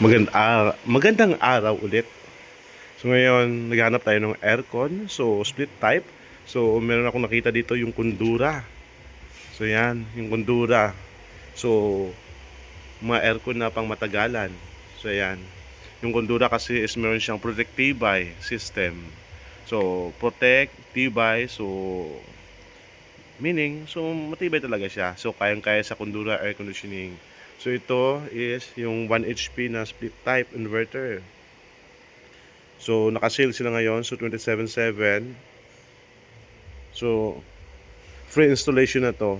Magand ah, magandang araw ulit. So ngayon, naghanap tayo ng aircon. So split type. So meron akong nakita dito yung kundura. So yan, yung kundura. So mga aircon na pang matagalan. So yan. Yung kundura kasi is meron siyang protectibay system. So protect, tibay, so meaning, so matibay talaga siya. So kayang-kaya sa kundura air conditioning. So ito is yung 1 HP na split type inverter. So naka-sale sila ngayon so 27.7. So free installation na to.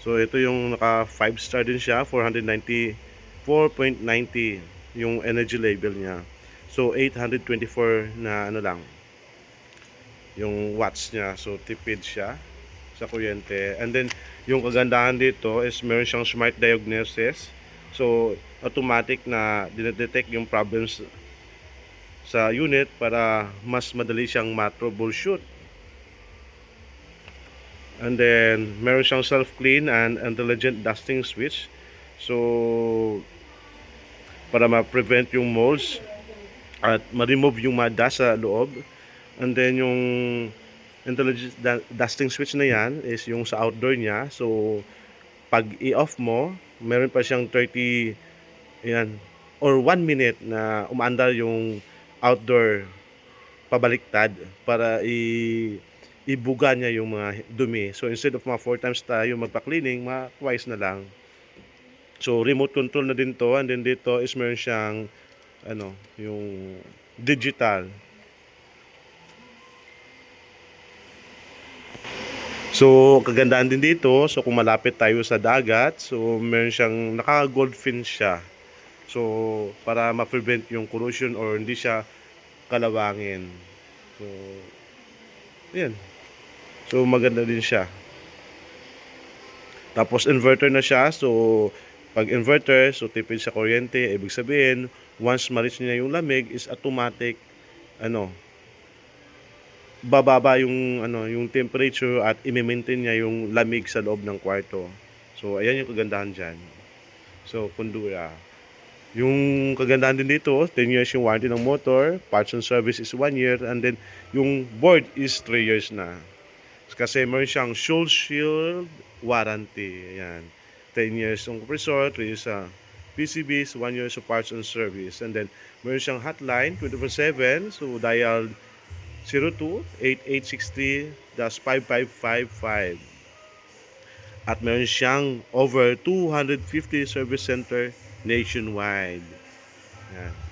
So ito yung naka 5 star din siya, 490 4.90 yung energy label niya. So 824 na ano lang yung watts niya. So tipid siya sa kuryente. And then yung kagandahan dito is meron siyang smart diagnosis. So automatic na dinedetect yung problems sa unit para mas madali siyang ma-troubleshoot. And then meron siyang self-clean and intelligent dusting switch. So para ma-prevent yung molds at ma-remove yung mga dust sa loob. And then yung da- dusting switch na yan is yung sa outdoor niya. So, pag i-off mo, meron pa siyang 30, yan, or 1 minute na umaandar yung outdoor pabaliktad para i ibuga niya yung mga dumi. So, instead of mga 4 times tayo magpa-cleaning, mga twice na lang. So, remote control na din to. And then dito is meron siyang, ano, yung digital So, kagandahan din dito, so kung malapit tayo sa dagat, so meron siyang naka-gold fin siya. So, para ma-prevent yung corrosion or hindi siya kalawangin. So, yan. So, maganda din siya. Tapos, inverter na siya. So, pag inverter, so tipid sa kuryente, ibig sabihin, once ma-reach niya yung lamig, is automatic, ano, bababa yung ano yung temperature at i-maintain niya yung lamig sa loob ng kwarto. So ayan yung kagandahan diyan. So kundura. Yung kagandahan din dito, 10 years yung warranty ng motor, parts and service is 1 year and then yung board is 3 years na. Kasi meron siyang Shoal Shield warranty. Ayan. 10 years yung compressor, 3 years sa PCBs, 1 year sa parts and service. And then meron siyang hotline 24/7 so dial 02-8863-5555 at meron siyang over 250 service center nationwide. Yan.